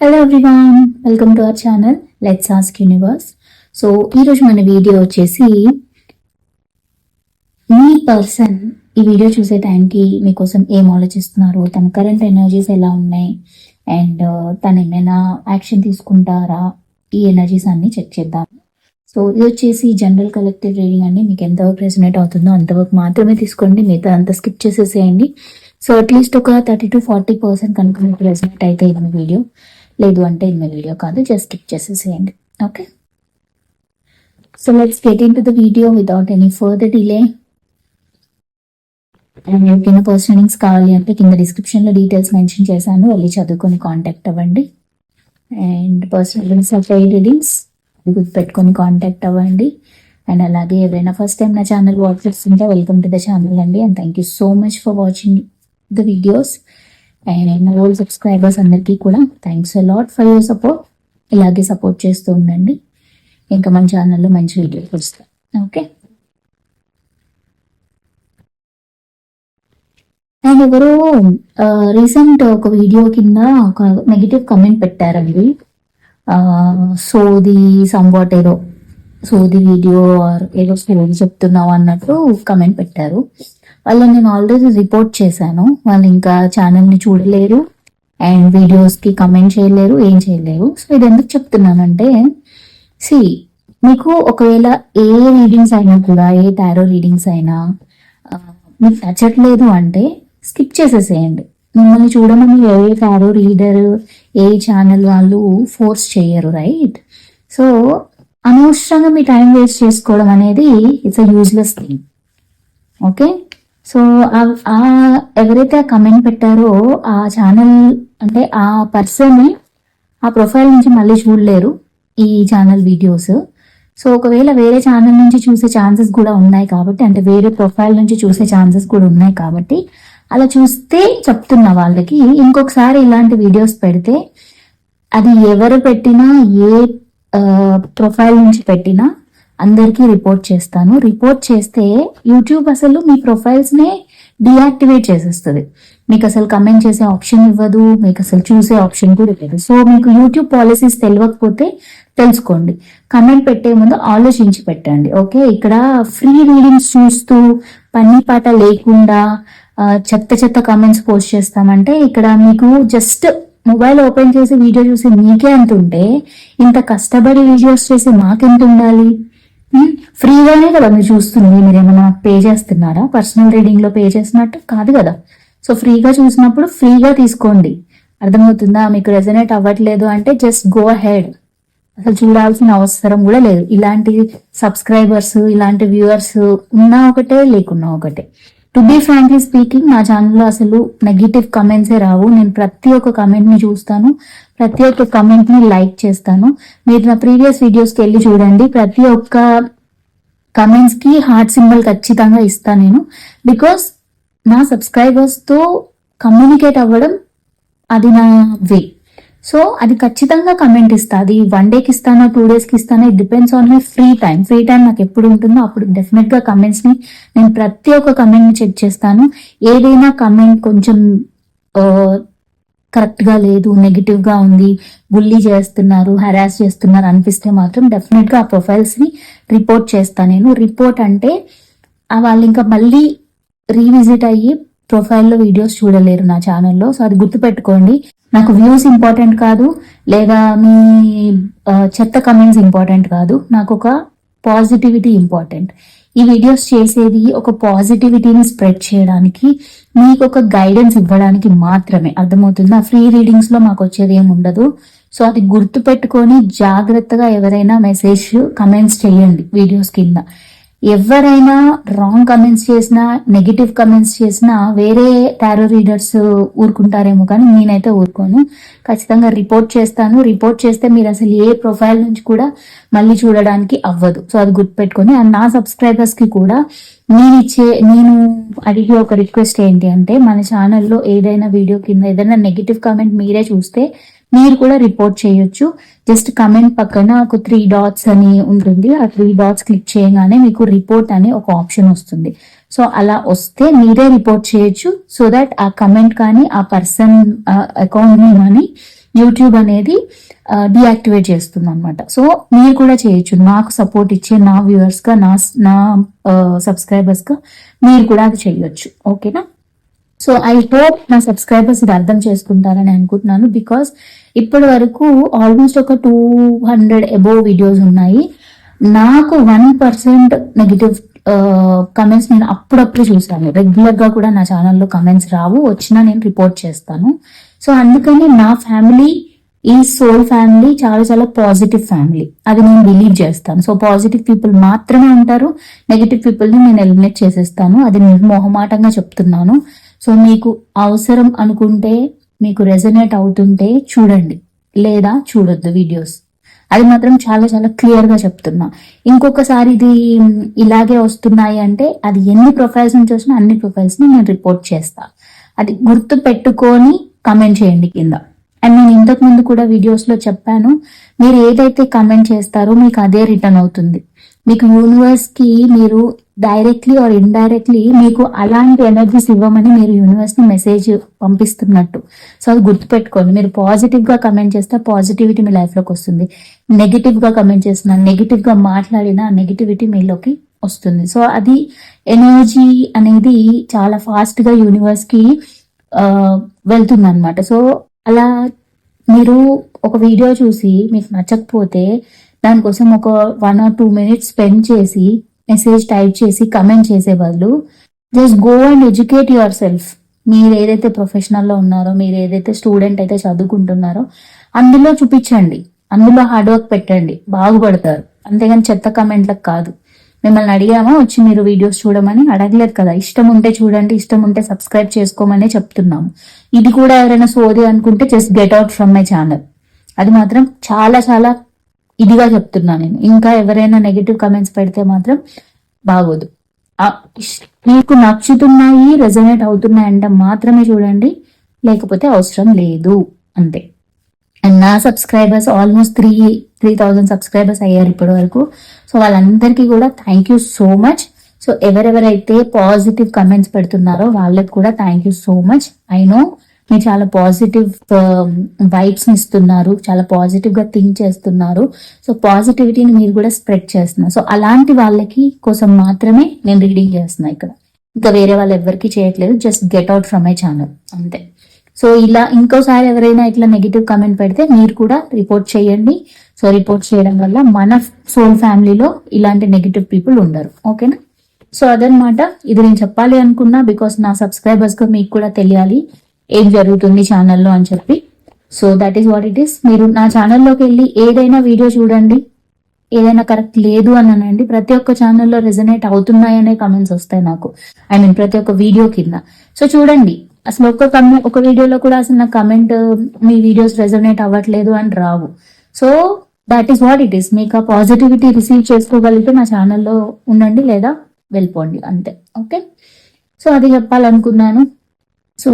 Hello everyone welcome to our channel let's ask universe so ఈరోజు మన video వచ్చేసి మీ person ఈ వీడియో చూసే టైంకి మీకోసం ఏం ఆలోచిస్తున్నారు? తన కరెంట్ ఎనర్జీస్ ఎలా ఉన్నాయి? అండ్ uh, తను ఏమైనా యాక్షన్ తీసుకుంటారా? ఈ ఎనర్జీస్ అన్ని చెక్ చేద్దాం. సో ఇది వచ్చేసి జనరల్ కలెక్టివ్ రీడింగ్ అండి. మీకు ఎంతవరకు రెసినేట్ అవుతుందో అంతవరకు మాత్రమే తీసుకోండి. మిగతా అంతా స్కిప్ చేసేసేయండి. సో అట్లీస్ట్ ఒక థర్టీ టు ఫార్టీ పర్సెంట్ కనుక మీకు రెసినేట్ అయితే ఈ వీడియో లేదు అంటే ఇన్ వీడియో కాదు జస్ట్ స్కిప్ చేసేసేయండి. Okay so let's get into the video without any further delay and ఎవరికైనా పర్సనలింగ్స్ కావాలి అంటే కింద డిస్క్రిప్షన్లో డీటెయిల్స్ మెన్షన్ చేశాను. వెళ్ళి చదువుకొని కాంటాక్ట్ అవ్వండి. అండ్ పర్సనల్ పెయిడ్ రీడింగ్స్ పెట్టుకొని కాంటాక్ట్ అవ్వండి. అండ్ అలాగే ఎవరైనా ఫస్ట్ టైం నా ఛానల్ వాచ్ చేస్తుంటే వెల్కమ్ టు ద ఛానల్ అండి. And thank you so much for watching the videos and నా ఓల్డ్ సబ్స్క్రైబర్స్ అందరికీ కూడా thanks lot for your support ఇలాగే సపోర్ట్ చేస్తూ ఉండండి. ఇంకా మన ఛానల్లో మంచి వీడియోస్ వస్తాయి. ఓకే అండ్ ఎవరో రీసెంట్ ఒక వీడియో కింద ఒక నెగిటివ్ కమెంట్ పెట్టారండి ఆ, సోది సంవాట్ ఏదో సోది వీడియో ఆర్ ఏదో స్టోరీ చెప్తున్నావు అన్నట్టు కమెంట్ పెట్టారు. వాళ్ళని నేను ఆల్రెడీ రిపోర్ట్ చేశాను. వాళ్ళు ఇంకా ఛానల్ని చూడలేరు. అండ్ వీడియోస్కి కమెంట్ చేయలేరు ఏం చేయలేరు. సో ఇది ఎందుకు చెప్తున్నానంటే సి మీకు ఒకవేళ ఏ రీడింగ్స్ అయినా కూడా ఏ టారో రీడింగ్స్ అయినా మీకు నచ్చట్లేదు అంటే స్కిప్ చేసేసేయండి. మిమ్మల్ని చూడమని ఏ టారో రీడర్ ఏ ఛానల్ వాళ్ళు ఫోర్స్ చేయరు రైట్ సో అనవసరంగా మీ టైం వేస్ట్ చేసుకోవడం అనేది it's a useless thing okay so ఆ- ఎవరైతే ఆ కమెంట్ పెట్టారో ఆ ఛానల్ అంటే ఆ పర్సన్ ఆ ప్రొఫైల్ నుంచి మళ్ళీ చూడలేరు ఈ ఛానల్ వీడియోస్ సో ఒకవేళ వేరే ఛానల్ నుంచి చూసే ఛాన్సెస్ కూడా ఉన్నాయి కాబట్టి అంటే వేరే ప్రొఫైల్ నుంచి చూసే ఛాన్సెస్ కూడా ఉన్నాయి కాబట్టి అలా చూస్తే చెప్తున్న వాళ్ళకి ఇంకొకసారి ఇలాంటి వీడియోస్ పెడితే అది ఎవరు పెట్టినా ఏ ప్రొఫైల్ నుంచి పెట్టినా అందరికీ రిపోర్ట్ చేస్తాను. రిపోర్ట్ చేస్తే యూట్యూబ్ అసలు మీ ప్రొఫైల్స్నే డియాక్టివేట్ చేసేస్తుంది. మీకు అసలు కమెంట్ చేసే ఆప్షన్ ఇవ్వదు మీకు అసలు చూసే ఆప్షన్ కూడా ఇవ్వదు సో మీకు యూట్యూబ్ పాలసీస్ తెలియకపోతే తెలుసుకోండి. కమెంట్ పెట్టే ముందు ఆలోచించి పెట్టండి. ఓకే ఇక్కడ ఫ్రీ రీడింగ్స్ చూస్తూ పని పాట లేకుండా చెత్త చెత్త కమెంట్స్ పోస్ట్ చేస్తామంటే ఇక్కడ మీకు జస్ట్ మొబైల్ ఓపెన్ చేసి వీడియో చూసి మీకే అంటుంటే ఉంటే ఇంత కష్టపడి వీడియోస్ చేసి మాకెంత ఉండాలి ఫ్రీగానే కదా మీరు చూస్తుంది మీరు ఏమైనా పే చేస్తున్నారా? పర్సనల్ రీడింగ్లో పే చేసినట్టు కాదు కదా. సో ఫ్రీగా చూసినప్పుడు ఫ్రీగా తీసుకోండి. అర్థమవుతుందా? మీకు రెజనేట్ అవ్వట్లేదు అంటే జస్ట్ గో హెడ్ అసలు చూడాల్సిన అవసరం కూడా లేదు. ఇలాంటి సబ్స్క్రైబర్స్ ఇలాంటి వ్యూవర్స్ ఉన్నా ఒకటే లేకున్నా ఒకటే. టు బీ ఫ్రాంక్లీ స్పీకింగ్ నా ఛానల్లో అసలు నెగిటివ్ కమెంట్సే రావు. నేను ప్రతి ఒక్క కమెంట్ని చూస్తాను. ప్రతి ఒక్క కమెంట్ని లైక్ చేస్తాను. మీరు నా ప్రీవియస్ వీడియోస్కి వెళ్ళి చూడండి. ప్రతి ఒక్క కమెంట్స్కి హార్ట్ సింబల్ ఖచ్చితంగా ఇస్తాను నేను. బికాస్ నా సబ్స్క్రైబర్స్తో కమ్యూనికేట్ అవ్వడం అది నా వే సో అది ఖచ్చితంగా కమెంట్ ఇస్తా. అది వన్ డేకి ఇస్తానా టూ డేస్కి ఇస్తానా it depends on my free time free time నాకు ఎప్పుడు ఉంటుందో అప్పుడు డెఫినెట్గా కమెంట్స్ని నేను ప్రతి ఒక్క కమెంట్ని చెక్ చేస్తాను. ఏదైనా కమెంట్ కొంచెం కరెక్ట్గా లేదు నెగిటివ్గా ఉంది బుల్లీ చేస్తున్నారు హరాస్ చేస్తున్నారు అనిపిస్తే మాత్రం డెఫినెట్గా ఆ ప్రొఫైల్స్ని రిపోర్ట్ చేస్తాను నేను. రిపోర్ట్ అంటే వాళ్ళు ఇంకా మళ్ళీ రీవిజిట్ అయ్యి ప్రొఫైల్లో వీడియోస్ చూడలేరు నా ఛానల్లో. సో అది గుర్తుపెట్టుకోండి. నాకు వ్యూస్ ఇంపార్టెంట్ కాదు లేదా మీ చెత్త కమెంట్స్ ఇంపార్టెంట్ కాదు. నాకు ఒక పాజిటివిటీ ఇంపార్టెంట్. ఈ వీడియోస్ చేసేది ఒక పాజిటివిటీని స్ప్రెడ్ చేయడానికి మీకు ఒక గైడెన్స్ ఇవ్వడానికి మాత్రమే. అర్థమవుతుందా? ఫ్రీ రీడింగ్స్లో మాకు వచ్చేది ఏమి ఉండదు. సో అది గుర్తు పెట్టుకొని జాగ్రత్తగా ఎవరైనా మెసేజ్ కమెంట్స్ చేయండి వీడియోస్ కింద. ఎవరైనా రాంగ్ కమెంట్స్ చేసినా నెగిటివ్ కమెంట్స్ చేసినా వేరే టారో రీడర్స్ ఊరుకుంటారేమో కానీ నేనైతే ఊరుకోను. ఖచ్చితంగా రిపోర్ట్ చేస్తాను. రిపోర్ట్ చేస్తే మీరు అసలు ఏ ప్రొఫైల్ నుంచి కూడా మళ్ళీ చూడడానికి అవ్వదు. సో అది గుర్తుపెట్టుకొని అండ్ నా సబ్స్క్రైబర్స్కి కూడా నేను ఇచ్చే నేను అడిగే ఒక రిక్వెస్ట్ ఏంటి అంటే మన ఛానల్లో ఏదైనా వీడియో కింద ఏదైనా నెగిటివ్ కామెంట్ మీరే చూస్తే మీరు కూడా రిపోర్ట్ చేయొచ్చు. జస్ట్ కమెంట్ పక్కన ఒక త్రీ డాట్స్ అని ఉంటుంది. ఆ త్రీ డాట్స్ క్లిక్ చేయగానే మీకు రిపోర్ట్ అనే ఒక ఆప్షన్ వస్తుంది. సో అలా వస్తే మీరే రిపోర్ట్ చేయొచ్చు. సో దట్ ఆ కమెంట్ కానీ ఆ పర్సన్ అకౌంట్ని కానీ యూట్యూబ్ అనేది డియాక్టివేట్ చేస్తుంది అనమాట సో మీరు కూడా చేయొచ్చు. నాకు సపోర్ట్ ఇచ్చే నా వ్యూవర్స్గా నా నా సబ్స్క్రైబర్స్గా మీరు కూడా అది చేయొచ్చు. ఓకేనా సో ఐ హోప్ నా సబ్స్క్రైబర్స్ ఇది అర్థం చేసుకుంటారని అనుకుంటున్నాను బికాస్ ఇప్పటి వరకు ఆల్మోస్ట్ ఒక టూ హండ్రెడ్ అబోవ్ వీడియోస్ ఉన్నాయి. నాకు వన్ పర్సెంట్ నెగిటివ్ కమెంట్స్ నేను అప్పుడప్పుడు చూసాను రెగ్యులర్గా కూడా నా ఛానల్లో కమెంట్స్ రావు. వచ్చినా నేను రిపోర్ట్ చేస్తాను. సో అందుకని నా ఫ్యామిలీ ఈ సోల్ ఫ్యామిలీ చాలా చాలా పాజిటివ్ ఫ్యామిలీ అది నేను బిలీవ్ చేస్తాను. సో పాజిటివ్ పీపుల్ మాత్రమే ఉంటారు. నెగిటివ్ పీపుల్ని నేను ఎలిమినేట్ చేసేస్తాను. అది నిర్మోహమాటంగా చెప్తున్నాను. సో మీకు అవసరం అనుకుంటే మీకు రెజనేట్ అవుతుంటే చూడండి. లేదా చూడొద్దు వీడియోస్. అది మాత్రం చాలా చాలా క్లియర్గా చెప్తున్నా. ఇంకొకసారి ఇది ఇలాగే వస్తున్నాయి అంటే అది ఎన్ని ప్రొఫైల్స్ నుంచి వచ్చినా అన్ని ప్రొఫైల్స్ని నేను రిపోర్ట్ చేస్తా. అది గుర్తు పెట్టుకొని కమెంట్ చేయండి కింద. అండ్ నేను ఇంతకు ముందు కూడా వీడియోస్లో చెప్పాను మీరు ఏదైతే కమెంట్ చేస్తారో మీకు అదే రిటర్న్ అవుతుంది. మీకు యూనివర్స్కి మీరు డైరెక్ట్లీ ఆర్ ఇండైరెక్ట్లీ మీకు అలాంటి ఎనర్జీస్ ఇవ్వమని మీరు యూనివర్స్ని మెసేజ్ పంపిస్తున్నట్టు. సో అది గుర్తుపెట్టుకోండి. మీరు పాజిటివ్గా కమెంట్ చేస్తే పాజిటివిటీ మీ లైఫ్లోకి వస్తుంది. నెగిటివ్గా కమెంట్ చేసిన నెగిటివ్గా మాట్లాడిన నెగిటివిటీ మీలోకి వస్తుంది. సో అది ఎనర్జీ అనేది చాలా ఫాస్ట్గా యూనివర్స్కి వెళ్తుంది అనమాట సో అలా మీరు ఒక వీడియో చూసి మీకు నచ్చకపోతే దానికోసం ఒక one or two minutes spend చేసి మెసేజ్ టైప్ చేసి కమెంట్ చేసే బదులు just go and educate your self మీరు ఏదైతే ప్రొఫెషనల్లో ఉన్నారో మీరు ఏదైతే స్టూడెంట్ అయితే చదువుకుంటున్నారో అందులో చూపించండి. అందులో హార్డ్ వర్క్ పెట్టండి. బాగుపడతారు. అంతేగాని చెత్త కమెంట్లకు కాదు. మిమ్మల్ని అడిగామా వచ్చి మీరు వీడియోస్ చూడమని? అడగలేదు కదా. ఇష్టం ఉంటే చూడండి ఇష్టం ఉంటే సబ్స్క్రైబ్ చేసుకోమనే చెప్తున్నాము. ఇది కూడా ఎవరైనా సోది అనుకుంటే just get out from my channel అది మాత్రం చాలా చాలా ఇదిగా చెప్తున్నా నేను. ఇంకా ఎవరైనా నెగిటివ్ కమెంట్స్ పెడితే మాత్రం బాగోదు. మీకు నచ్చుతున్నాయి రెజనేట్ అవుతున్నాయి అంటే మాత్రమే చూడండి. లేకపోతే అవసరం లేదు. అంతే. అండ్ నా subscribers almost three three thousand subscribers అయ్యారు ఇప్పటి వరకు సో వాళ్ళందరికీ కూడా thank you so much so ఎవరెవరైతే పాజిటివ్ కమెంట్స్ పెడుతున్నారో వాళ్ళకి కూడా thank you so much I know మీరు చాలా పాజిటివ్ um, వైబ్స్ ఇస్తున్నారు. చాలా పాజిటివ్గా థింక్ చేస్తున్నారు. సో పాజిటివిటీని మీరు కూడా స్ప్రెడ్ చేస్తున్నారు. సో అలాంటి వాళ్ళకి కోసం మాత్రమే నేను రీడింగ్ చేస్తున్నా ఇక్కడ. ఇంకా వేరే వాళ్ళు ఎవరికి చేయట్లేదు. Just get out from my channel అంతే. సో ఇలా ఇంకోసారి ఎవరైనా ఇట్లా నెగిటివ్ కమెంట్ పెడితే మీరు కూడా రిపోర్ట్ చేయండి. సో రిపోర్ట్ చేయడం వల్ల మన సోల్ ఫ్యామిలీలో ఇలాంటి నెగిటివ్ పీపుల్ ఉండరు. ఓకేనా సో అదనమాట ఇది నేను చెప్పాలి అనుకున్నా బికాస్ నా సబ్స్క్రైబర్స్గా మీకు కూడా తెలియాలి. ఏం జరుగుతుంది ఛానల్లో అని చెప్పి. So that is what it is మీరు నా ఛానల్లోకి వెళ్ళి ఏదైనా వీడియో చూడండి. ఏదైనా కరెక్ట్ లేదు అని అనండి. ప్రతి ఒక్క ఛానల్లో రెజనేట్ అవుతున్నాయనే కమెంట్స్ వస్తాయి నాకు. ఐ మీన్ ప్రతి ఒక్క వీడియో కింద. సో చూడండి. అసలు ఒక్క కమెంట్ ఒక వీడియోలో కూడా అసలు నా కమెంట్ మీ వీడియోస్ రెజనేట్ అవ్వట్లేదు అని రావు. So that is what it is మీకు ఆ పాజిటివిటీ రిసీవ్ చేసుకోగలిగితే నా ఛానల్లో ఉండండి లేదా వెళ్ళిపోండి. అంతే. ఓకే సో అది చెప్పాలనుకున్నాను. సో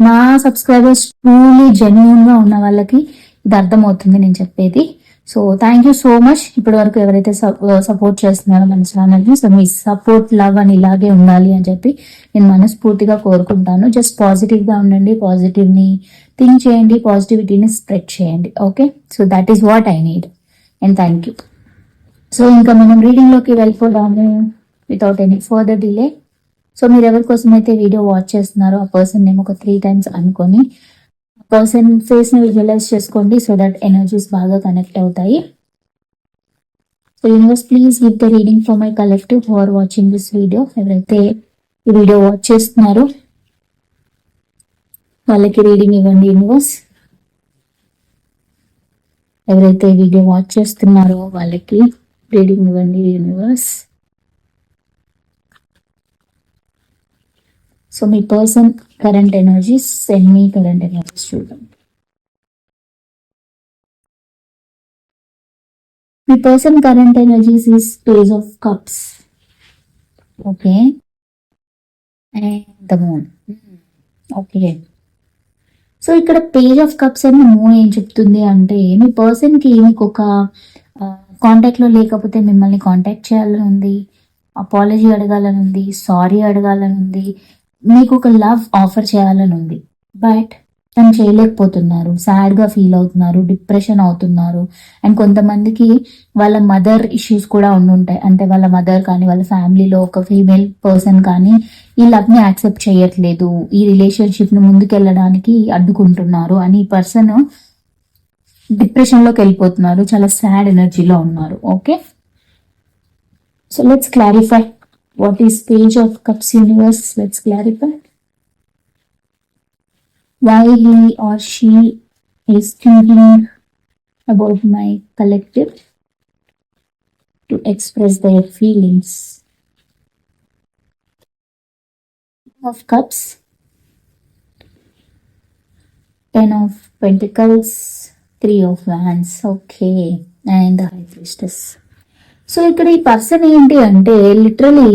నా సబ్స్క్రైబర్స్ ట్రూలీ జెన్యున్గా ఉన్న వాళ్ళకి ఇది అర్థమవుతుంది నేను చెప్పేది. So thank you so much ఇప్పటి వరకు ఎవరైతే సపోర్ట్ uh, చేస్తున్నారో మన ఛానల్ని సో మీ సపోర్ట్ లవ్ అని ఇలాగే ఉండాలి అని చెప్పి నేను మనస్ఫూర్తిగా కోరుకుంటాను. జస్ట్ పాజిటివ్గా ఉండండి పాజిటివ్ని థింక్ చేయండి పాజిటివిటీని స్ప్రెడ్ చేయండి. Okay so that is what I need and thank you so ఇంకా మనం రీడింగ్లోకి వెళ్ళిపోదాము. Without any further delay so మీరు ఎవరి కోసం అయితే వీడియో వాచ్ చేస్తున్నారో ఆ పర్సన్ నేమ్ ఒక త్రీ టైమ్స్ అనుకొని పర్సన్ ఫేస్ని విజువలైజ్ చేసుకోండి సో దట్ ఎనర్జీస్ బాగా కనెక్ట్ అవుతాయి. So universe please give the reading for my collective for watching this video ఎవరైతే ఈ వీడియో వాచ్ చేస్తున్నారో వాళ్ళకి రీడింగ్ ఇవ్వండి యూనివర్స్ ఎవరైతే వీడియో వాచ్ చేస్తున్నారో వాళ్ళకి రీడింగ్ ఇవ్వండి యూనివర్స్ సో మీ పర్సన్ కరెంట్ ఎనర్జీస్ సెండ్ మీ కరెంట్ ఎనర్జీస్ చూద్దాం. మీ person current energies is page of cups okay and the moon okay so ఇక్కడ పేజ్ ఆఫ్ కప్స్ అని మూన్ ఏం చెప్తుంది అంటే మీ పర్సన్కి మీకు ఒక కాంటాక్ట్లో లేకపోతే మిమ్మల్ని కాంటాక్ట్ చేయాలని ఉంది అపాలజీ అడగాలని ఉంది సారీ అడగాలని ఉంది మీకు ఒక లవ్ ఆఫర్ చేయాలని ఉంది. బట్ తను చేయలేకపోతున్నారు. సాడ్గా ఫీల్ అవుతున్నారు. డిప్రెషన్ అవుతున్నారు. అండ్ కొంతమందికి వాళ్ళ మదర్ ఇష్యూస్ కూడా ఉండుంటాయి. అంటే వాళ్ళ మదర్ కానీ వాళ్ళ ఫ్యామిలీలో ఒక ఫీమేల్ పర్సన్ కానీ ఈ లవ్ని యాక్సెప్ట్ చేయట్లేదు. ఈ రిలేషన్షిప్ను ముందుకెళ్ళడానికి అడ్డుకుంటున్నారు అని ఈ పర్సన్ డిప్రెషన్లోకి వెళ్ళిపోతున్నారు. చాలా సాడ్ ఎనర్జీలో ఉన్నారు. Okay? So let's clarify What is Page of Cups universe? Let's clarify. Why he or she is thinking about my collective to express their feelings. Of Cups, Ten of Pentacles, Three of Wands. Okay, and the High Priestess. So ఇక్కడ ఈ person ఏంటి అంటే literally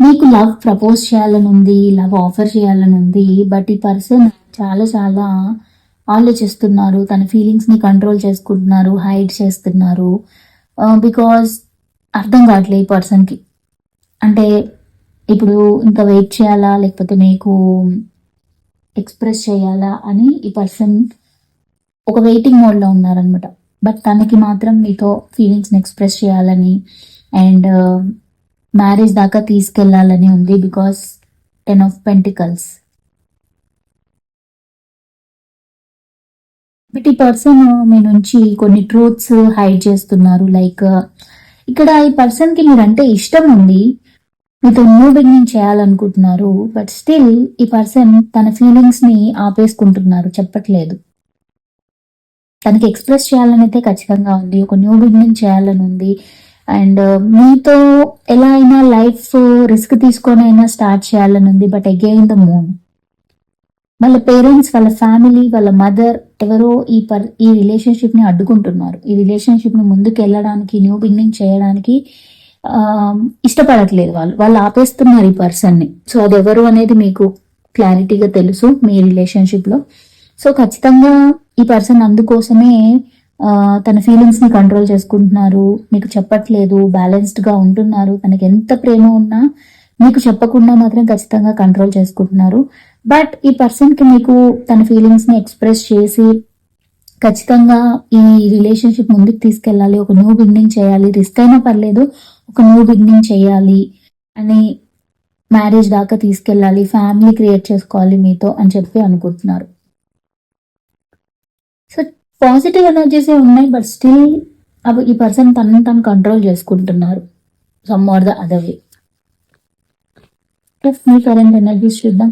మీకు love propose చేయాలని ఉంది love offer చేయాలని ఉంది but ఈ పర్సన్ చాలా చాలా ఆలోచిస్తున్నారు తన ఫీలింగ్స్ని కంట్రోల్ చేసుకుంటున్నారు హైడ్ చేస్తున్నారు uh, బికాస్ అర్థం కావట్లేదు ఈ పర్సన్కి అంటే ఇప్పుడు ఇంకా వెయిట్ చేయాలా లేకపోతే మీకు ఎక్స్ప్రెస్ చేయాలా అని ఈ పర్సన్ ఒక వెయిటింగ్ మోడ్లో ఉన్నారనమాట బట్ తనకి మాత్రం మీతో ఫీలింగ్స్ని ఎక్స్ప్రెస్ చేయాలని అండ్ మ్యారేజ్ uh, దాకా తీసుకెళ్ళాలని ఉంది because ten of pentacles but ఈ పర్సన్ మీ నుంచి కొన్ని ట్రూత్స్ హైడ్ చేస్తున్నారు. లైక్ uh, ఇక్కడ ఈ పర్సన్కి మీరంటే ఇష్టం ఉంది. మీతో న్యూ బిగినింగ్ చేయాలనుకుంటున్నారు. బట్ స్టిల్ ఈ పర్సన్ తన ఫీలింగ్స్ని ఆపేసుకుంటున్నారు. చెప్పట్లేదు. తనకి ఎక్స్ప్రెస్ చేయాలని అయితే ఖచ్చితంగా ఉంది. ఒక న్యూ బిగినింగ్ చేయాలని ఉంది. అండ్ uh, మీతో ఎలా అయినా లైఫ్ రిస్క్ uh, తీసుకొని అయినా స్టార్ట్ చేయాలని ఉంది. బట్ అగైన్ ద మూన్ వాళ్ళ పేరెంట్స్ వాళ్ళ ఫ్యామిలీ వాళ్ళ మదర్ ఎవరో ఈ పర్ ఈ రిలేషన్షిప్ని అడ్డుకుంటున్నారు. ఈ రిలేషన్షిప్ని ముందుకు వెళ్ళడానికి న్యూ బిగినింగ్ చేయడానికి um, ఇష్టపడట్లేదు వాళ్ళు. వాళ్ళు ఆపేస్తున్నారు ఈ పర్సన్ని సో అది ఎవరు అనేది మీకు క్లారిటీగా తెలుసు మీ రిలేషన్షిప్లో. సో ఖచ్చితంగా ఈ పర్సన్ అందుకోసమే తన ఫీలింగ్స్ని కంట్రోల్ చేసుకుంటున్నారు. మీకు చెప్పట్లేదు బ్యాలెన్స్డ్గా ఉంటున్నారు. తనకి ఎంత ప్రేమ ఉన్నా మీకు చెప్పకుండా మాత్రం ఖచ్చితంగా కంట్రోల్ చేసుకుంటున్నారు. బట్ ఈ పర్సన్కి మీకు తన ఫీలింగ్స్ని ఎక్స్ప్రెస్ చేసి ఖచ్చితంగా ఈ రిలేషన్షిప్ ముందుకు తీసుకెళ్ళాలి. ఒక న్యూ బిగినింగ్ చేయాలి. రిస్క్ అయినా పర్లేదు ఒక న్యూ బిగినింగ్ చేయాలి అని మ్యారేజ్ దాకా తీసుకెళ్ళాలి. ఫ్యామిలీ క్రియేట్ చేసుకోవాలి మీతో అని చెప్పి అనుకుంటున్నారు. సో పాజిటివ్ ఎనర్జీస్ ఉన్నాయి బట్ స్టిల్ అవి ఈ పర్సన్ తనని తను కంట్రోల్ చేసుకుంటున్నారు. Some or the other way me current energies చూద్దాం.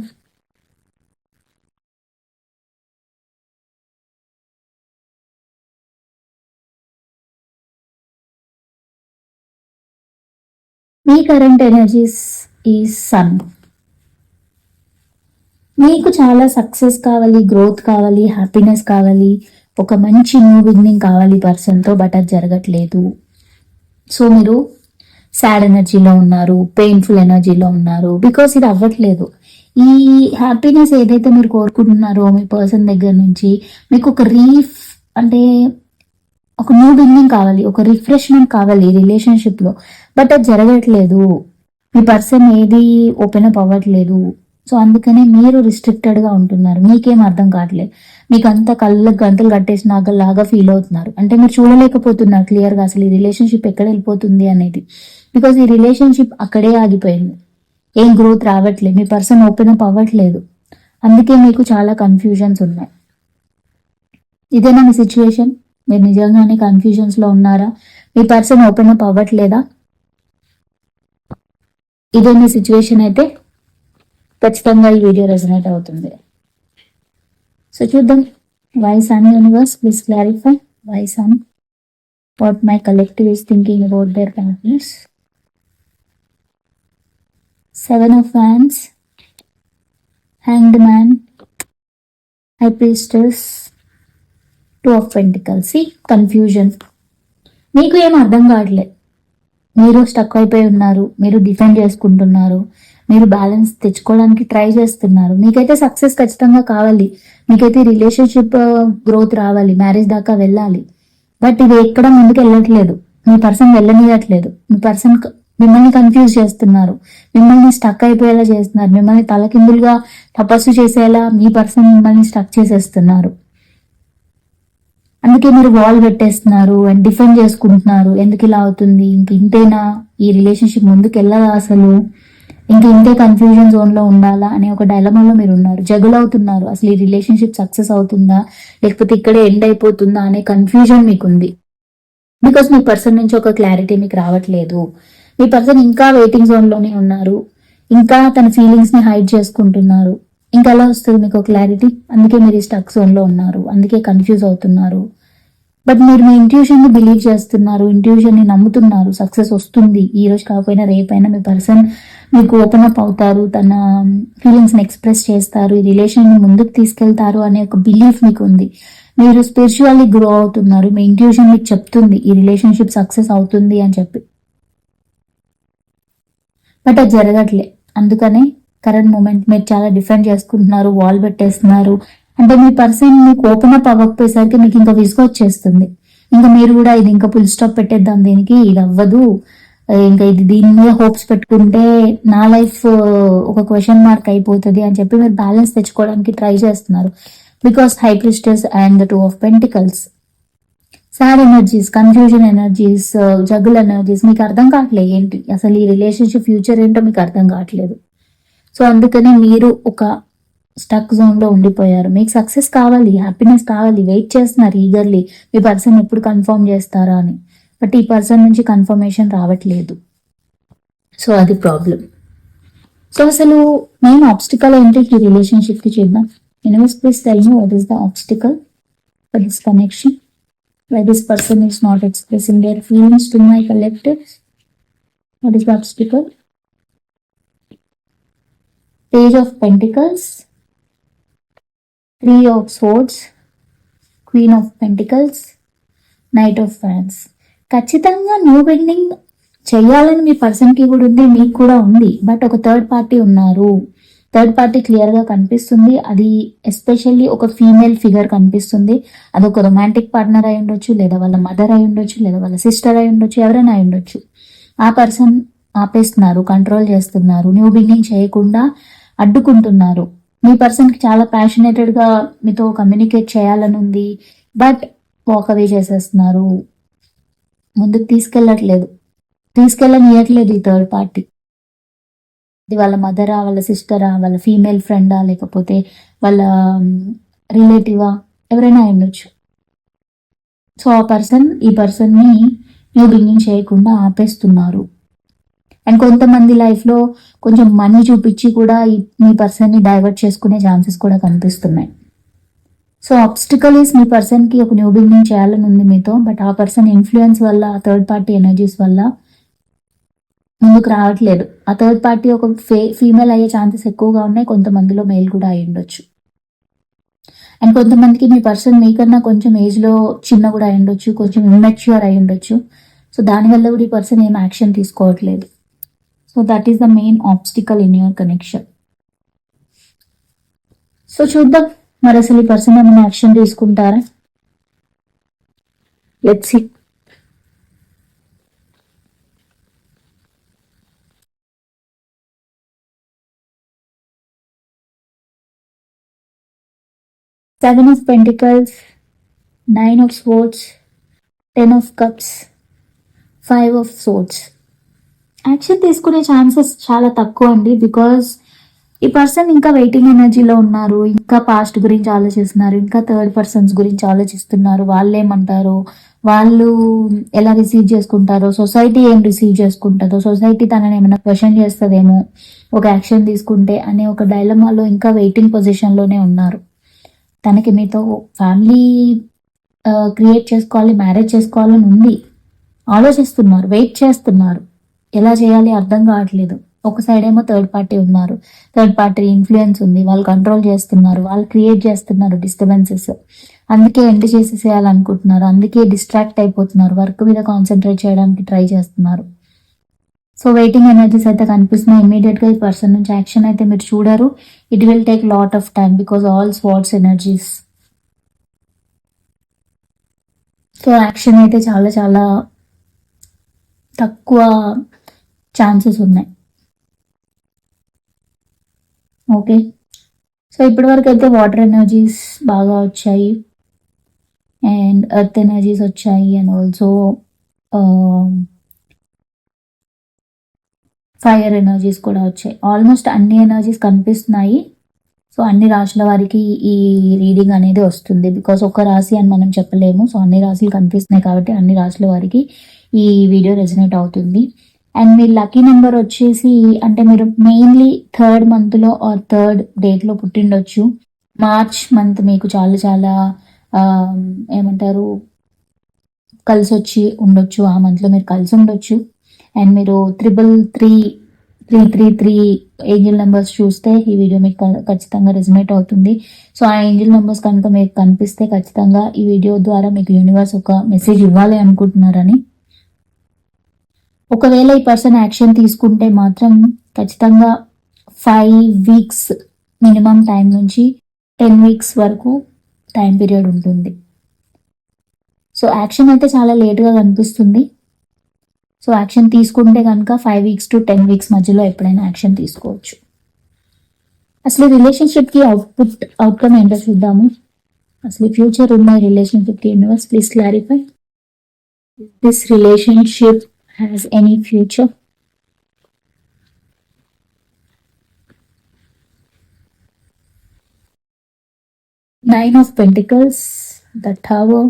మీ కరెంట్ ఎనర్జీస్ ఈ సన్ మీకు చాలా సక్సెస్ కావాలి గ్రోత్ కావాలి హ్యాపీనెస్ కావాలి ఒక మంచి న్యూ బిగినింగ్ కావాలి పర్సన్తో బట్ అది జరగట్లేదు. సో మీరు సాడ్ ఎనర్జీలో ఉన్నారు పెయిన్ఫుల్ ఎనర్జీలో ఉన్నారు బికాస్ ఇది అవ్వట్లేదు. ఈ హ్యాపీనెస్ ఏదైతే మీరు కోరుకుంటున్నారో మీ పర్సన్ దగ్గర నుంచి మీకు ఒక రీఫ్ అంటే ఒక న్యూ బిగినింగ్ కావాలి ఒక రిఫ్రెష్మెంట్ కావాలి రిలేషన్షిప్లో బట్ అది జరగట్లేదు. మీ పర్సన్ ఏది ఓపెన్ అప్ అవ్వట్లేదు. సో అందుకనే మీరు రిస్ట్రిక్టెడ్గా ఉంటున్నారు. మీకేం అర్థం కావట్లేదు. మీకు అంత కళ్ళకు గంటలు కట్టేసినాక లాగా ఫీల్ అవుతున్నారు. అంటే మీరు చూడలేకపోతున్నారు క్లియర్గా అసలు ఈ రిలేషన్షిప్ ఎక్కడ వెళ్ళిపోతుంది అనేది. బికాస్ ఈ రిలేషన్షిప్ అక్కడే ఆగిపోయింది. ఏం గ్రోత్ రావట్లేదు. మీ పర్సన్ ఓపెన్ అప్ అవ్వట్లేదు. అందుకే మీకు చాలా కన్ఫ్యూజన్స్ ఉన్నాయి. ఇదేనా మీ సిచ్యువేషన్ మీరు నిజంగానే కన్ఫ్యూజన్స్లో ఉన్నారా? మీ పర్సన్ ఓపెన్ అప్ అవ్వట్లేదా? ఇదే మీ సిచ్యువేషన్ అయితే? ఖచ్చితంగా ఈ వీడియో రెజనేట్ అవుతుంది. సో చూద్దాం. Voice on universe please clarify voice on what my collective is thinking about their companies seven of fans hanged man high priestess two of pentacles confusion మీకు ఏం అర్థం కావట్లే. మీరు స్టక్ అయిపోయి ఉన్నారు. మీరు డిఫెండ్ చేసుకుంటున్నారు. మీరు బ్యాలెన్స్ తెచ్చుకోవడానికి ట్రై చేస్తున్నారు. మీకైతే సక్సెస్ ఖచ్చితంగా కావాలి. మీకైతే రిలేషన్షిప్ గ్రోత్ రావాలి. మ్యారేజ్ దాకా వెళ్ళాలి. బట్ ఇది ఎక్కడ ముందుకు వెళ్ళట్లేదు. మీ పర్సన్ వెళ్ళనియట్లేదు. మీ పర్సన్ మిమ్మల్ని కన్ఫ్యూజ్ చేస్తున్నారు. మిమ్మల్ని స్టక్ అయిపోయేలా చేస్తున్నారు. మిమ్మల్ని తలకిందులుగా తపస్సు చేసేలా మీ పర్సన్ మిమ్మల్ని స్టక్ చేసేస్తున్నారు. అందుకే మీరు వాల్ పెట్టేస్తున్నారు అండ్ డిఫెండ్ చేసుకుంటున్నారు. ఎందుకు ఇలా అవుతుంది? ఇంక ఇంతేనా? ఈ రిలేషన్షిప్ ముందుకు వెళ్ళదా అసలు? ఇంక ఇంతే కన్ఫ్యూజన్ జోన్లో ఉండాలా అనే ఒక డైలమాలో మీరు ఉన్నారు. జగులు అవుతున్నారు. అసలు ఈ రిలేషన్షిప్ సక్సెస్ అవుతుందా? లేకపోతే ఇక్కడే ఎండ్ అయిపోతుందా అనే కన్ఫ్యూజన్ మీకుంది. బికాస్ మీ పర్సన్ నుంచి ఒక క్లారిటీ మీకు రావట్లేదు. మీ పర్సన్ ఇంకా వెయిటింగ్ జోన్లోనే ఉన్నారు. ఇంకా తన ఫీలింగ్స్ని హైడ్ చేసుకుంటున్నారు. ఇంకా ఎలా వస్తుంది మీకు క్లారిటీ అందుకే మీరు స్టక్ జోన్లో ఉన్నారు. అందుకే కన్ఫ్యూజ్ అవుతున్నారు. బట్ మీరు మీ ఇంట్యూషన్ని బిలీవ్ చేస్తున్నారు ఇంట్యూషన్ని నమ్ముతున్నారు సక్సెస్ వస్తుంది. ఈ రోజు కాకపోయినా రేపైనా మీ పర్సన్ మీకు ఓపెన్ అప్ అవుతారు తన ఫీలింగ్స్ని ఎక్స్ప్రెస్ చేస్తారు ఈ రిలేషన్ని ముందుకు తీసుకెళ్తారు అనే ఒక బిలీఫ్ మీకు ఉంది మీరు స్పిరిచువల్లీ గ్రో అవుతున్నారు మీ ఇంట్యూషన్ మీకు చెప్తుంది ఈ రిలేషన్షిప్ సక్సెస్ అవుతుంది అని చెప్పి. బట్ అది జరగట్లే. అందుకనే కరెంట్ మూమెంట్ మీరు చాలా డిఫెండ్ చేసుకుంటున్నారు వాల్ పెట్టేస్తున్నారు అంటే మీ పర్సన్ మీకు ఓపెన్ అప్ అవ్వకపోయేసరికి మీకు ఇంకా విసుగు వచ్చేస్తుంది. ఇంకా మీరు కూడా ఇది ఇంకా ఫుల్ స్టాప్ పెట్టేద్దాం దీనికి. ఇది అవ్వదు. ఇంకా ఇది దీని మీద హోప్స్ పెట్టుకుంటే నా లైఫ్ ఒక క్వశ్చన్ మార్క్ అయిపోతుంది అని చెప్పి మీరు బ్యాలెన్స్ తెచ్చుకోవడానికి ట్రై చేస్తున్నారు. Because high priestess and the two of pentacles sad energies confusion energies juggle energies మీకు అర్థం కావట్లేదు ఏంటి? అసలు ఈ రిలేషన్షిప్ ఫ్యూచర్ ఏంటో మీకు అర్థం కావట్లేదు. సో అందుకని మీరు ఒక స్టక్ జోన్లో ఉండిపోయారు. మీకు సక్సెస్ కావాలి హ్యాపీనెస్ కావాలి వెయిట్ చేస్తున్నారు ఈగర్లీ మీ పర్సన్ ఎప్పుడు కన్ఫర్మ్ చేస్తారా అని. బట్ ఈ పర్సన్ నుంచి కన్ఫర్మేషన్ రావట్లేదు. సో అది ప్రాబ్లం సో అసలు మెయిన్ ఆబ్స్టికల్ ఏంటి ఈ రిలేషన్షిప్కి చేద్దాం. చూద్దాం universe please tell me what is the obstacle for this connection why this person is not expressing their feelings to my collective what is the obstacle page of pentacles three of swords queen of pentacles knight of fans ఖచ్చితంగా new beginning చేయాలని మీ పర్సన్కి కూడా ఉంది మీకు కూడా ఉంది. But ఒక థర్డ్ పార్టీ ఉన్నారు. థర్డ్ పార్టీ క్లియర్గా కనిపిస్తుంది. అది ఎస్పెషల్లీ ఒక ఫీమేల్ ఫిగర్ కనిపిస్తుంది. అది ఒక రొమాంటిక్ పార్ట్నర్ అయి ఉండొచ్చు లేదా వాళ్ళ మదర్ అయి ఉండొచ్చు లేదా వాళ్ళ సిస్టర్ అయి ఉండొచ్చు ఎవరైనా అయి ఉండొచ్చు. ఆ పర్సన్ ఆపేస్తున్నారు కంట్రోల్ చేస్తున్నారు. న్యూ బిగినింగ్ చేయకుండా అడ్డుకుంటున్నారు. మీ పర్సన్కి చాలా ప్యాషనేటెడ్గా మీతో కమ్యూనికేట్ చేయాలని ఉంది. బట్ వాక్ అవే చేసేస్తున్నారు. ముందుకు తీసుకెళ్ళట్లేదు. తీసుకెళ్ళనియట్లేదు ఈ థర్డ్ పార్టీ ఇది వాళ్ళ మదరా వాళ్ళ సిస్టరా వాళ్ళ ఫీమేల్ ఫ్రెండా లేకపోతే వాళ్ళ రిలేటివా ఎవరైనా ఉండొచ్చు సో ఆ పర్సన్ ఈ పర్సన్ని న్యూ బిగినింగ్ చేయకుండా ఆపేస్తున్నారు. అండ్ కొంతమంది లైఫ్లో కొంచెం మనీ చూపించి కూడా మీ పర్సన్ని డైవర్ట్ చేసుకునే ఛాన్సెస్ కూడా కనిపిస్తున్నాయి. సో అబ్స్టికల్ ఈస్ మీ పర్సన్కి ఒక న్యూ బిగినింగ్ చేయాలని ఉంది మీతో బట్ ఆ పర్సన్ ఇన్ఫ్లుయెన్స్ వల్ల థర్డ్ పార్టీ ఎనర్జీస్ వల్ల ముందుకు రావట్లేదు. ఆ థర్డ్ పార్టీ ఒక ఫే ఫీమేల్ అయ్యే ఛాన్సెస్ ఎక్కువగా ఉన్నాయి కొంతమందిలో మేల్ కూడా అయి ఉండొచ్చు. అండ్ కొంతమందికి మీ పర్సన్ మీకన్నా కొంచెం ఏజ్లో చిన్న కూడా అయి ఉండొచ్చు కొంచెం ఇమ్మెచ్యూర్ అయి ఉండొచ్చు. సో దానివల్ల కూడా ఈ పర్సన్ ఏం యాక్షన్ తీసుకోవట్లేదు. So that is the main obstacle in your connection so చూద్దాం మరి అసలు ఈ పర్సన్ ఏమైనా యాక్షన్ తీసుకుంటారా let's see seven of pentacles nine of swords ten of cups five of swords action తీసుకునే ఛాన్సెస్ చాలా తక్కువ అండి. బికాస్ ఈ పర్సన్ ఇంకా వెయిటింగ్ ఎనర్జీలో ఉన్నారు. ఇంకా పాస్ట్ గురించి ఆలోచిస్తున్నారు. ఇంకా థర్డ్ పర్సన్స్ గురించి ఆలోచిస్తున్నారు. వాళ్ళు ఏమంటారు వాళ్ళు ఎలా రిసీవ్ చేసుకుంటారో? సొసైటీ ఏం రిసీవ్ చేసుకుంటుందో? సొసైటీ తనని ఏమైనా క్వశ్చన్ చేస్తుందేమో? ఒక యాక్షన్ తీసుకుంటే అనే ఒక డైలమాలో ఇంకా వెయిటింగ్ పొజిషన్లోనే ఉన్నారు. తనకి మీతో ఫ్యామిలీ క్రియేట్ uh, చేసుకోవాలి మ్యారేజ్ చేసుకోవాలని ఉంది. ఆలోచిస్తున్నారు వెయిట్ చేస్తున్నారు. ఎలా చేయాలి అర్థం కావట్లేదు. ఒక సైడ్ ఏమో థర్డ్ పార్టీ ఉన్నారు. థర్డ్ పార్టీ ఇన్ఫ్లుయెన్స్ ఉంది. వాళ్ళు కంట్రోల్ చేస్తున్నారు. వాళ్ళు క్రియేట్ చేస్తున్నారు డిస్టర్బెన్సెస్ అందుకే ఎండ్ చేసేసేయాలనుకుంటున్నారు. అందుకే డిస్ట్రాక్ట్ అయిపోతున్నారు. వర్క్ మీద కాన్సన్ట్రేట్ చేయడానికి ట్రై చేస్తున్నారు. సో వెయిటింగ్ ఎనర్జీస్ అయితే కనిపిస్తున్నాయి. ఇమీడియట్గా ఈ పర్సన్ నుంచి యాక్షన్ అయితే మీరు చూడరు. It will take lot of time because all swords energies so action అయితే చాలా చాలా తక్కువ ఛాన్సెస్ ఉన్నాయి. ఓకే. సో ఇప్పటి వరకు అయితే వాటర్ ఎనర్జీస్ బాగా వచ్చాయి. అండ్ ఎర్త్ ఎనర్జీస్ వచ్చాయి అండ్ ఆల్సో ఫైర్ ఎనర్జీస్ కూడా వచ్చాయి. ఆల్మోస్ట్ అన్ని ఎనర్జీస్ కనిపిస్తున్నాయి. సో అన్ని రాశుల వారికి ఈ రీడింగ్ అనేది వస్తుంది. బికాస్ ఒక రాశి అని మనం చెప్పలేము. సో అన్ని రాశులు కనిపిస్తున్నాయి కాబట్టి అన్ని రాశుల వారికి ఈ వీడియో రెసినేట్ అవుతుంది. అండ్ మీ లక్కీ నెంబర్ వచ్చేసి అంటే మీరు మెయిన్లీ థర్డ్ మంత్లో ఆర్ థర్డ్ డేట్లో పుట్టిండొచ్చు. మార్చ్ మంత్ మీకు చాలా చాలా um, ఏమంటారు కలిసి వచ్చి ఉండొచ్చు. ఆ మంత్లో మీరు కలిసి ఉండొచ్చు అండ్ మీరు triple three three three three angel numbers చూస్తే ఈ వీడియో మీకు క- ఖచ్చితంగా రెజనేట్ అవుతుంది. సో ఆ ఏంజిల్ నెంబర్స్ కనుక మీకు కనిపిస్తే ఖచ్చితంగా ఈ వీడియో ద్వారా మీకు యూనివర్స్ ఒక మెసేజ్ ఇవ్వాలి అనుకుంటున్నారని. ఒకవేళ ఈ పర్సన్ యాక్షన్ తీసుకుంటే మాత్రం ఖచ్చితంగా ఫైవ్ వీక్స్ మినిమం టైం నుంచి టెన్ వీక్స్ వరకు టైం పీరియడ్ ఉంటుంది. సో యాక్షన్ అయితే చాలా లేట్గా కనిపిస్తుంది. సో యాక్షన్ తీసుకుంటే కనుక five weeks to ten weeks మధ్యలో ఎప్పుడైనా యాక్షన్ తీసుకోవచ్చు. అసలు రిలేషన్షిప్కి అవుట్పుట్ అవుట్కమ్ ఏంటో చూద్దాము. అసలు ఫ్యూచర్ ఉన్న రిలేషన్షిప్కి universe please clarify this relationship has any future nine of Pentacles, the Tower,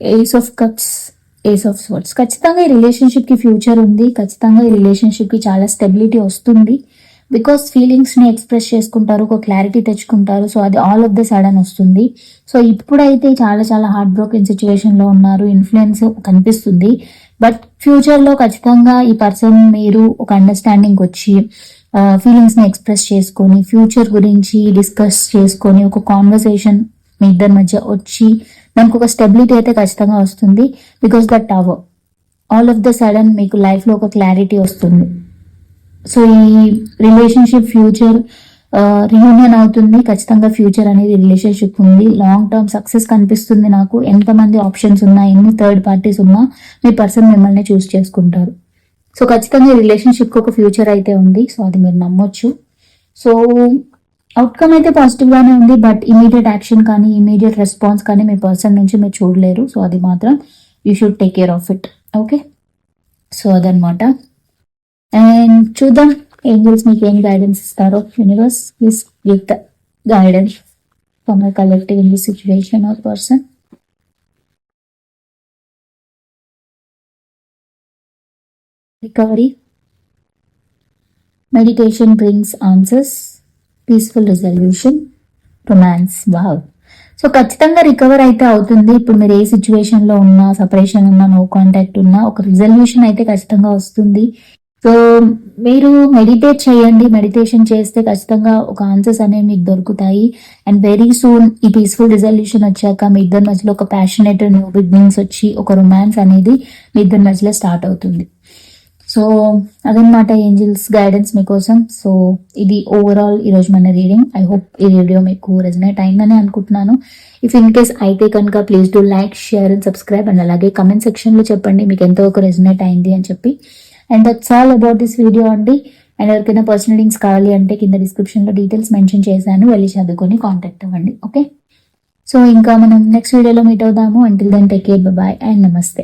ace of cups ace of swords ఖచ్చితంగా ఈ రిలేషన్షిప్కి ఫ్యూచర్ ఉంది. ఖచ్చితంగా ఈ రిలేషన్షిప్కి చాలా స్టెబిలిటీ వస్తుంది. బికాస్ ఫీలింగ్స్ని ఎక్స్ప్రెస్ చేసుకుంటారు ఒక క్లారిటీ తెచ్చుకుంటారు. సో అది ఆల్ ఆఫ్ ద సడన్ వస్తుంది. సో ఇప్పుడైతే చాలా చాలా హార్ట్ బ్రోకెన్ సిచ్యువేషన్లో ఉన్నారు. ఇన్ఫ్లుయెన్స్ కనిపిస్తుంది. బట్ ఫ్యూచర్లో ఖచ్చితంగా ఈ పర్సన్ మీరు ఒక అండర్స్టాండింగ్ వచ్చి ఫీలింగ్స్ని ఎక్స్ప్రెస్ చేసుకొని ఫ్యూచర్ గురించి డిస్కస్ చేసుకొని ఒక కాన్వర్సేషన్ మీ ఇద్దరి మధ్య వచ్చి దానికి ఒక స్టెబిలిటీ అయితే ఖచ్చితంగా వస్తుంది. Because that tower all of the sudden మీకు లైఫ్లో ఒక క్లారిటీ వస్తుంది. సో ఈ రిలేషన్షిప్ ఫ్యూచర్ రీయూనియన్ అవుతుంది. ఖచ్చితంగా ఫ్యూచర్ అనేది రిలేషన్షిప్ ఉంది. లాంగ్ టర్మ్ సక్సెస్ కనిపిస్తుంది నాకు. ఎంతమంది ఆప్షన్స్ ఉన్నా ఎన్ని థర్డ్ పార్టీస్ ఉన్నా మీ పర్సన్ మిమ్మల్ని చూస్ చేసుకుంటారు. సో ఖచ్చితంగా రిలేషన్షిప్ ఒక ఫ్యూచర్ అయితే ఉంది. సో అది మీరు నమ్మొచ్చు. సో అవుట్కమ్ అయితే పాజిటివ్గానే ఉంది. బట్ ఇమీడియట్ యాక్షన్ కానీ ఇమీడియట్ రెస్పాన్స్ కానీ మీ పర్సన్ నుంచి మీరు చూడలేరు. సో అది మాత్రం you should take care of it okay so అదనమాట అండ్ చూద్దాం. ఏంజల్స్ మీకు ఏం గైడెన్స్ ఇస్తారో? Universe please give the guidance for my collective in the situation or person recovery meditation brings answers peaceful resolution romance wow so ఖచ్చితంగా recover అయితే అవుతుంది. ఇప్పుడు మీరు ఏ సిచ్యువేషన్లో ఉన్నా సపరేషన్ ఉన్నా నో కాంటాక్ట్ ఉన్నా ఒక రిజల్యూషన్ అయితే ఖచ్చితంగా వస్తుంది. సో మీరు మెడిటేట్ చేయండి. మెడిటేషన్ చేస్తే ఖచ్చితంగా ఒక ఆన్సర్స్ అనేవి మీకు దొరుకుతాయి. అండ్ వెరీ సూన్ ఈ పీస్ఫుల్ రిజల్యూషన్ వచ్చాక మీ ఇద్దరి మధ్యలో ఒక ప్యాషనేట్ న్యూ బిగినింగ్స్ వచ్చి ఒక రొమాన్స్ అనేది మీ ఇద్దరి మధ్యలో స్టార్ట్ అవుతుంది. సో అదనమాట ఏంజిల్స్ గైడెన్స్ మీకోసం. సో ఇది ఓవరాల్ ఈరోజు మన రీడింగ్ ఐ హోప్ ఈ వీడియో మీకు రెజనేట్ అయిందని అనుకుంటున్నాను. ఇఫ్ ఇన్ కేస్ అయితే కనుక please do like share and subscribe and అలాగే కమెంట్ సెక్షన్లో చెప్పండి. మీకు ఎంతో ఒక రెజనేట్ అయింది అని చెప్పి. And that's all about this video అండి అండ్ ఎవరికైనా పర్సనల్ లింక్స్ కావాలి అంటే కింద డిస్క్రిప్షన్లో డీటెయిల్స్ మెన్షన్ చేశాను. వెళ్ళి చదువుకొని కాంటాక్ట్ అవ్వండి. ఓకే సో ఇంకా మనం నెక్స్ట్ వీడియోలో మీట్ అవుదాము. Until then take care bye and నమస్తే.